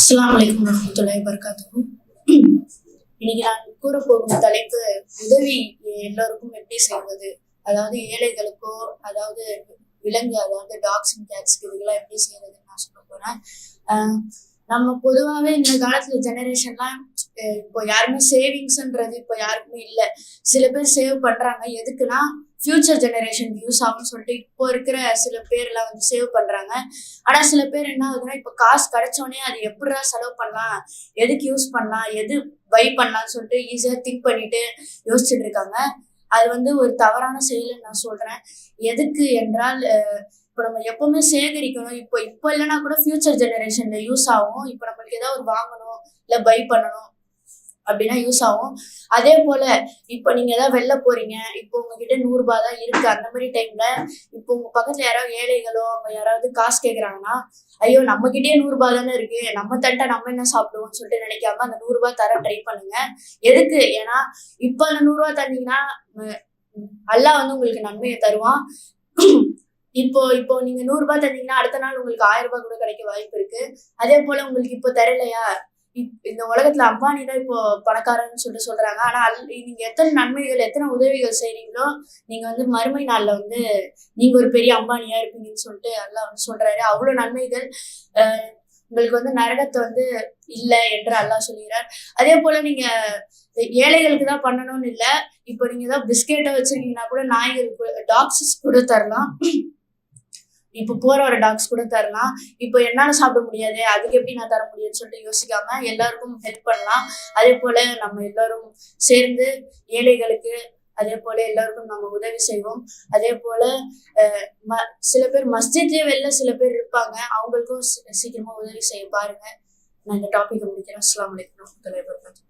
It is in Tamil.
அஸ்லாம் வலைக்கம் வரமத்துல்லாஹி வபரகாத்துஹு. இன்னைக்கு நான் கூற போகும் தலைப்பு உதவி எல்லோருக்கும் எப்படி செய்வது? அதாவது ஏழைகளுக்கோ அதாவது விலங்கு அதாவது டாக்ஸ் அண்ட் கேட்ஸ்க்கு இதுக்கெல்லாம் எப்படி செய்யறதுன்னு நான் சொல்ல போறேன். நம்ம பொதுவாகவே இந்த காலத்துல ஜெனரேஷன்லாம் இப்போ யாருமே சேவிங்ஸ்ன்றது இப்போ யாருக்குமே இல்லை. சில பேர் சேவ் பண்றாங்க. எதுக்குன்னா ஃபியூச்சர் ஜெனரேஷன் யூஸ் ஆகும்னு சொல்லிட்டு இப்போ இருக்கிற சில பேர்லாம் வந்து சேவ் பண்றாங்க. ஆனா சில பேர் என்ன ஆகுதுன்னா இப்போ காசு கிடைச்சோடனே அது எப்படிடா செலவு பண்ணலாம்? எதுக்கு யூஸ் பண்ணலாம்? எது பை பண்ணலாம்னு சொல்லிட்டு ஈஸியாக திங்க் பண்ணிட்டு யோசிச்சுட்டு இருக்காங்க. அது வந்து ஒரு தவறான செயல்னு நான் சொல்றேன். எதுக்கு என்றால் இப்போ நம்ம எப்பவுமே சேகரிக்கணும். இப்போ இப்போ இல்லைன்னா கூட ஃபியூச்சர் ஜெனரேஷன்ல யூஸ் ஆகும். இப்போ நம்மளுக்கு ஏதாவது ஒரு வாங்கணும் இல்லை பை பண்ணணும். அப்படின்னா யூஸ் ஆகும். அதே போல இப்போ நீங்க ஏதாவது வெளில போறீங்க இப்போ உங்ககிட்ட நூறு ரூபாய் தான் இருக்கு. அந்த மாதிரி டைம்ல இப்போ உங்க பக்கத்துல யாராவது ஏழைகளோ அவங்க யாராவது காசு கேட்குறாங்கன்னா ஐயோ நம்ம கிட்டே நூறு ரூபாய் தானே இருக்கு. நம்ம தட்டை நம்ம என்ன சாப்பிடுவோம்னு சொல்லிட்டு நினைக்காம அந்த நூறு ரூபாய் தர ட்ரை பண்ணுங்க. எதுக்கு? ஏன்னா இப்போ அந்த நூறு ரூபாய் தந்தீங்கன்னா அல்லா அல்லாஹ் வந்து உங்களுக்கு நன்மையை தருவான். இப்போ இப்போ நீங்க நூறு ரூபாய் தந்தீங்கன்னா அடுத்த நாள் உங்களுக்கு ஆயிரம் ரூபாய் கூட கிடைக்க வாய்ப்பு இருக்கு. அதே போல உங்களுக்கு இப்போ தரலையா? இந்த உலகத்துல அம்பானி தான் இப்போ பணக்காரன்னு சொல்லிட்டு சொல்றாங்க. ஆனா அல்- நீங்க எத்தனை நன்மைகள் எத்தனை உதவிகள் செய்றீங்களோ நீங்க வந்து மறுமை நாள்ல வந்து நீங்க ஒரு பெரிய அம்பானியா இருப்பீங்கன்னு சொல்லிட்டு எல்லாம் வந்து சொல்றாரு. அவ்வளவு நன்மைகள் உங்களுக்கு வந்து நரகத்தை வந்து இல்லை என்று அல்லாஹ் சொல்கிறார். அதே போல நீங்க ஏழைகளுக்கு தான் பண்ணணும்னு இல்லை இப்போ நீங்க ஏதாவது பிஸ்கெட்டை வச்சிருக்கீங்கன்னா கூட நாய்களுக்கு டாக்ஸஸ் கூட தரலாம். இப்போ போற வர டாக்ஸ் கூட தரலாம். இப்போ என்னால சாப்பிட முடியாது அதுக்கு எப்படி நான் தர முடியும்னு சொல்லிட்டு யோசிக்காம எல்லாருக்கும் ஹெல்ப் பண்ணலாம். அதே போல நம்ம எல்லாரும் சேர்ந்து ஏழைகளுக்கு அதே போல எல்லாருக்கும் நம்ம உதவி செய்வோம். அதே போல ம- சில பேர் மஸ்ஜித்லயே வெளில சில பேர் இருப்பாங்க. அவங்களுக்கும் சீ- சீக்கிரமா உதவி செய்ய பாருங்க. நான் இந்த டாபிக் முடிக்கிறேன். அஸ்லாம் வலைக்கம் வரமத்துல்லாஹி